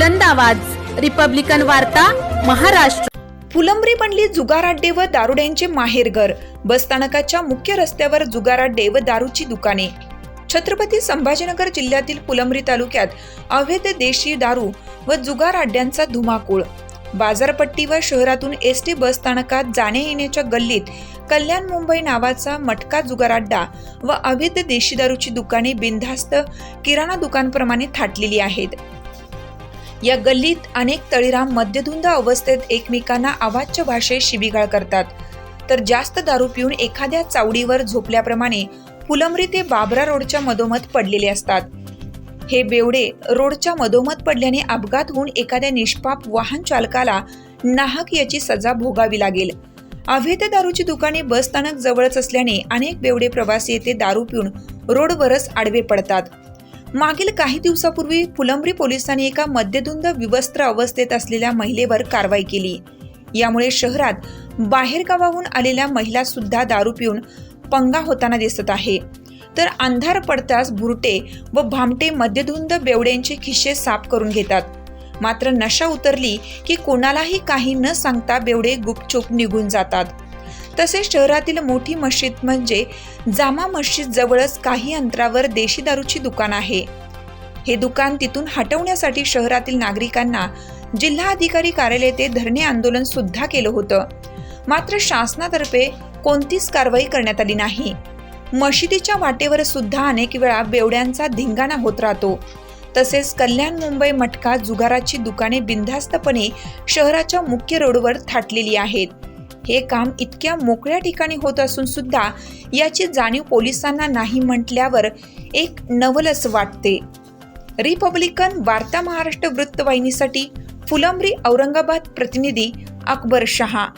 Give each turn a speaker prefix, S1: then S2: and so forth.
S1: बुलंद आवाज. रिपब्लिकन वार्ता महाराष्ट्र.
S2: फुलंब्री बनली जुगाराड्डे व दारुड्यांचे माहेरघर बसस्थानकाच्या मुख्य रस्त्यावर जुगाराड्डे व दारूची दुकाने. छत्रपती संभाजीनगर जिल्ह्यातील फुलंब्री तालुक्यात अवैध देशी दारू व जुगार अड्ड्यांचा धुमाकूळ. बाजारपट्टी व शहरातून एस टी बसस्थानकात जाण्या येण्याच्या गल्लीत कल्याण मुंबई नावाचा मटका जुगार अड्डा व अवैध देशी दारूची दुकाने बिनधास्त किराणा दुकानप्रमाणे थाटलेली आहेत. या गल्लीत अनेक तळीराम मद्यधुंद अवस्थेत एकमेकांना आवाजच्या भाषेत शिबिगाळ करतात. तर जास्त दारू पिऊन एखाद्या चावडीवर झोपल्याप्रमाणे फुलंब्री ते बाबरा रोडच्या मधोमध पडलेले असतात. हे बेवडे रोडच्या मधोमध पडल्याने अपघात होऊन एखाद्या निष्पाप वाहन चालकाला नाहक याची सजा भोगावी लागेल. अवैध दारूची दुकाने बसस्थानक जवळच असल्याने अनेक बेवडे प्रवासी येथे दारू पिऊन रोडवरच आडवे पडतात. मागील काही दिवसापूर्वी फुलंब्री पोलिसांनी एका मद्यधुंद विवस्त्र अवस्थेत असलेल्या महिलेवर कारवाई केली. यामुळे शहरात बाहेरगावाहून आलेल्या महिला सुद्धा दारू पिऊन पंगा होताना दिसत आहे. तर अंधार पडताच भुरटे व भामटे मद्यधुंद बेवड्यांचे खिशे साफ करून घेतात. मात्र नशा उतरली की कोणालाही काही न सांगता बेवडे गुपचूप निघून जातात. तसेच शहरातील मोठी मस्जिद म्हणजे जामा मस्जिद जवळच काही अंतरावर देशी दारूची दुकान आहे. हे दुकान तिथून हटवण्यासाठी शहरातील नागरिकांना जिल्हाधिकारी कार्यालय ते धरणे आंदोलन सुद्धा केलं होतं. मात्र शासनातर्फे कोणतीच कारवाई करण्यात आली नाही. मशिदीच्या वाटेवर सुद्धा अनेक वेळा बेवड्यांचा धिंगाणा होत राहतो. तसेच कल्याण मुंबई मटका जुगाराची दुकाने बिनधास्तपणे शहराच्या मुख्य रोडवर थाटलेली आहेत. हे काम इतक्या मोकळ्या ठिकाणी होत असून सुद्धा याची जाणीव पोलिसांना नाही म्हटल्यावर एक नवलच वाटते. रिपब्लिकन वार्ता महाराष्ट्र वृत्तवाहिनीसाठी फुलंब्री औरंगाबाद प्रतिनिधी अकबर शहा.